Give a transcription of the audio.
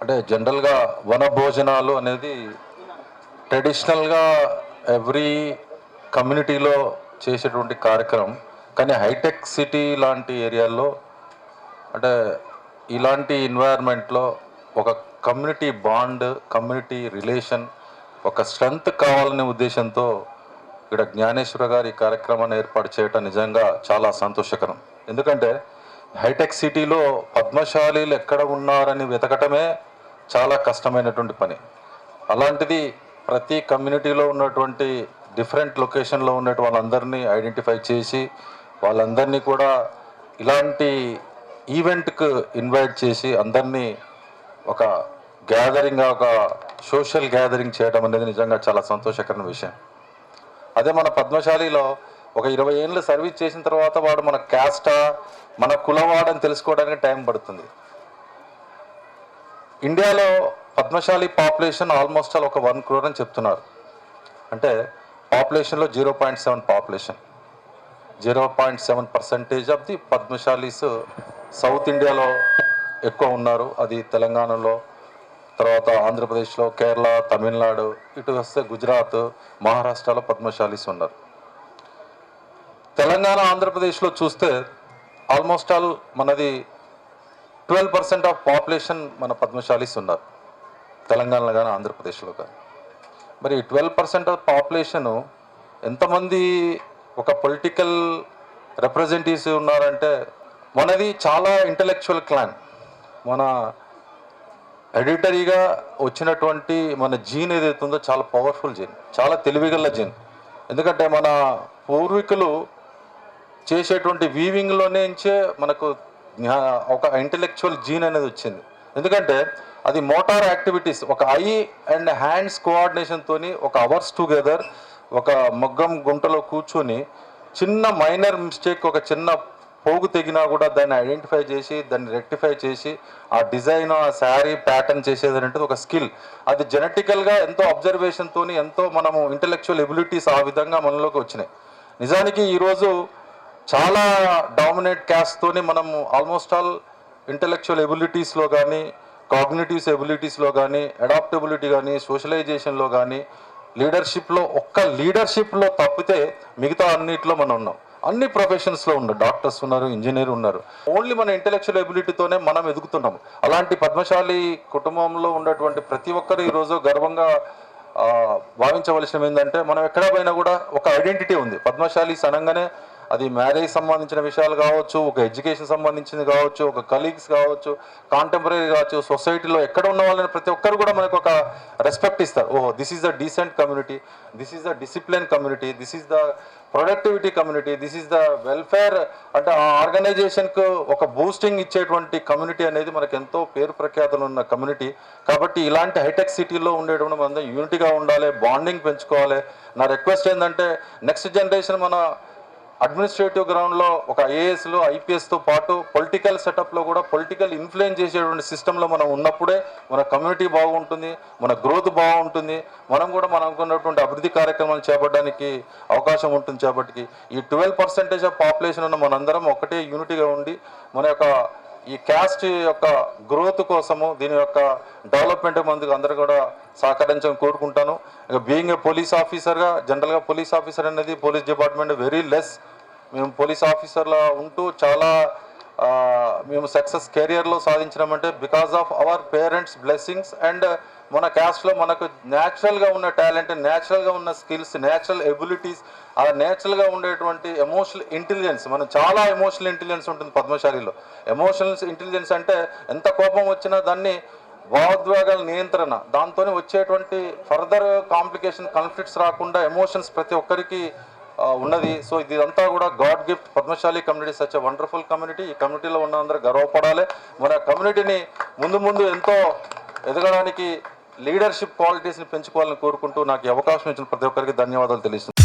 అంటే జనరల్గా వన భోజనాలు అనేది ట్రెడిషనల్గా ఎవ్రీ కమ్యూనిటీలో చేసేటువంటి కార్యక్రమం. కానీ హైటెక్ సిటీ లాంటి ఏరియాల్లో అంటే ఇలాంటి ఎన్వైర్న్మెంట్లో ఒక కమ్యూనిటీ బాండ్ కమ్యూనిటీ రిలేషన్ ఒక స్ట్రెంగ్త్ కావాలనే ఉద్దేశంతో ఇక్కడ జ్ఞానేశ్వర గారి కార్యక్రమాన్ని ఏర్పాటు చేయటం నిజంగా చాలా సంతోషకరం. ఎందుకంటే హైటెక్ సిటీలో పద్మశాలీలు ఎక్కడ ఉన్నారని వెతకటమే చాలా కష్టమైనటువంటి పని. అలాంటిది ప్రతి కమ్యూనిటీలో ఉన్నటువంటి డిఫరెంట్ లొకేషన్లో ఉన్నటువంటి వాళ్ళందరినీ ఐడెంటిఫై చేసి వాళ్ళందరినీ కూడా ఇలాంటి ఈవెంట్కు ఇన్వైట్ చేసి అందరినీ ఒక గ్యాదరింగ్గా ఒక సోషల్ గ్యాదరింగ్ చేయడం అనేది నిజంగా చాలా సంతోషకరమైన విషయం. అదే మన పద్మశాలిలో ఒక ఇరవై ఏళ్ళు సర్వీస్ చేసిన తర్వాత వాడు మన క్యాస్టా మన కులవాడని తెలుసుకోవడానికి టైం పడుతుంది. ఇండియాలో పద్మశాలి పాపులేషన్ ఆల్మోస్ట్ ఆల్ ఒక వన్ క్రోర్ అని చెప్తున్నారు. అంటే పాపులేషన్లో zero point seven population. Zero point seven percentage of the Padmashalis south ఇండియాలో ఎక్కువ ఉన్నారు. అది తెలంగాణలో తర్వాత ఆంధ్రప్రదేశ్లో కేరళ తమిళనాడు ఇటు వస్తే గుజరాత్ మహారాష్ట్రలో పద్మశాలీస్ ఉన్నారు. తెలంగాణ ఆంధ్రప్రదేశ్లో చూస్తే ఆల్మోస్ట్ ఆల్ మనది ట్వెల్వ్ పర్సెంట్ ఆఫ్ పాపులేషన్ మన పద్మశాలీస్ ఉన్నారు. తెలంగాణలో కానీ ఆంధ్రప్రదేశ్లో కానీ. మరి ట్వెల్వ్ పర్సెంట్ ఆఫ్ పాపులేషను ఎంతమంది ఒక పొలిటికల్ రిప్రజెంటేటివ్స్ ఉన్నారంటే మనది చాలా ఇంటలెక్చువల్ క్లాన్ మన ఎడిటరీగా వచ్చినటువంటి మన జీన్ ఏదైతే ఉందో చాలా పవర్ఫుల్ జీన్ చాలా తెలివిగల జీన్ ఎందుకంటే మన పూర్వీకులు చేసేటువంటి వీవింగ్లోనేంచే మనకు ఒక ఇంటలెక్చువల్ జీన్ అనేది వచ్చింది. ఎందుకంటే అది మోటార్ యాక్టివిటీస్ ఒక ఐ అండ్ హ్యాండ్స్ కోఆర్డినేషన్తోని ఒక అవర్స్ టుగెదర్ ఒక మగ్గం గుంటలో కూర్చొని చిన్న మైనర్ మిస్టేక్ ఒక చిన్న పోగు తెగినా కూడా దాన్ని ఐడెంటిఫై చేసి దాన్ని రెక్టిఫై చేసి ఆ డిజైన్ ఆ శారీ ప్యాటర్న్ చేసేది అనేది ఒక స్కిల్ అది జెనెటికల్గా ఎంతో అబ్జర్వేషన్తో ఎంతో మనము ఇంటలెక్చువల్ ఎబిలిటీస్ ఆ విధంగా మనలోకి వచ్చినాయి. నిజానికి ఈరోజు చాలా డామినేట్ క్యాస్ట్తోనే మనం ఆల్మోస్ట్ ఆల్ ఇంటలెక్చువల్ ఎబిలిటీస్లో కానీ కాగ్నిటివ్స్ ఎబిలిటీస్లో కానీ అడాప్టబిలిటీ కానీ సోషలైజేషన్లో కానీ లీడర్షిప్లో ఒక్క లీడర్షిప్లో తప్పితే మిగతా అన్నిట్లో మనం ఉన్నాం. అన్ని ప్రొఫెషన్స్లో ఉన్నారు డాక్టర్స్ ఉన్నారు ఇంజనీర్ ఉన్నారు. ఓన్లీ మన ఇంటలెక్చువల్ ఎబిలిటీతోనే మనం ఎదుగుతున్నాం. అలాంటి పద్మశాలి కుటుంబంలో ఉన్నటువంటి ప్రతి ఒక్కరు ఈరోజు గర్వంగా భావించవలసినవి భావించవలసిన ఏంటంటే మనం ఎక్కడ పోయినా కూడా ఒక ఐడెంటిటీ ఉంది. పద్మశాలి అనగానే అది మ్యారేజ్ సంబంధించిన విషయాలు కావచ్చు ఒక ఎడ్యుకేషన్ సంబంధించింది కావచ్చు ఒక కలీగ్స్ కావచ్చు కాంటెంపరీ కావచ్చు సొసైటీలో ఎక్కడ ఉన్న వాళ్ళని ప్రతి ఒక్కరు కూడా మనకు ఒక రెస్పెక్ట్ ఇస్తారు. ఓహో this is the decent community this is the discipline community this is the productivity community this is the welfare అంటే ఆ ఆర్గనైజేషన్కు ఒక బూస్టింగ్ ఇచ్చేటువంటి కమ్యూనిటీ అనేది మనకు ఎంతో పేరు ప్రఖ్యాతలు ఉన్న కమ్యూనిటీ కాబట్టి ఇలాంటి హైటెక్ సిటీలో ఉండేటువంటి మనం యూనిటీగా ఉండాలి బాండింగ్ పెంచుకోవాలి. నా రిక్వెస్ట్ ఏంటంటే నెక్స్ట్ జనరేషన్ మన అడ్మినిస్ట్రేటివ్ గ్రౌండ్లో ఒక ఐఏఎస్లో ఐపీఎస్తో పాటు పొలిటికల్ సెటప్లో కూడా పొలిటికల్ ఇన్ఫ్లుయెన్స్ చేసేటువంటి సిస్టంలో మనం ఉన్నప్పుడే మన కమ్యూనిటీ బాగుంటుంది మన గ్రోత్ బాగుంటుంది. మనం కూడా మనం అనుకున్నటువంటి అభివృద్ధి కార్యక్రమాలు చేపట్టడానికి అవకాశం ఉంటుంది చేపట్టి ఈ ట్వెల్వ్ పర్సెంటేజ్ ఆఫ్ పాపులేషన్ ఉన్న మనందరం ఒకటే యూనిటీగా ఉండి మన యొక్క ఈ క్యాస్ట్ యొక్క గ్రోత్ కోసము దీని యొక్క డెవలప్మెంట్ మందుకు అందరూ కూడా సహకరించని కోరుకుంటాను. ఇక బీయింగ్ ఏ పోలీస్ ఆఫీసర్గా జనరల్గా పోలీస్ ఆఫీసర్ అనేది పోలీస్ డిపార్ట్మెంట్ వెరీ లెస్. మేము పోలీస్ ఆఫీసర్లా ఉంటూ చాలా మేము సక్సెస్ కెరియర్లో సాధించినామంటే because of our parents blessings and మన క్యాస్ట్లో మనకు న్యాచురల్గా ఉన్న టాలెంట్ న్యాచురల్గా ఉన్న స్కిల్స్ న్యాచురల్ ఎబిలిటీస్ ఆ న్యాచురల్గా ఉండేటువంటి ఎమోషనల్ ఇంటెలిజెన్స్ మనం చాలా ఎమోషనల్ ఇంటెలిజెన్స్ ఉంటుంది పద్మశాలిలో. ఎమోషనల్ ఇంటెలిజెన్స్ అంటే ఎంత కోపం వచ్చినా దాన్ని భావోద్వేగాల నియంత్రణ దాంతో వచ్చేటువంటి ఫర్దర్ కాంప్లికేషన్ కాన్ఫ్లిక్ట్స్ రాకుండా ఎమోషన్స్ ప్రతి ఒక్కరికి ఉన్నది. సో ఇదంతా కూడా god gift Padmashali community such wonderful community ఈ కమ్యూనిటీలో ఉన్న అందరూ గర్వపడాలి. మన కమ్యూనిటీని ముందు ముందు ఎంతో ఎదగడానికి లీడర్షిప్ క్వాలిటీస్ని పెంచుకోవాలని కోరుకుంటూ నాకు అవకాశం ఇచ్చిన ప్రతి ఒక్కరికి ధన్యవాదాలు తెలుస్తుంది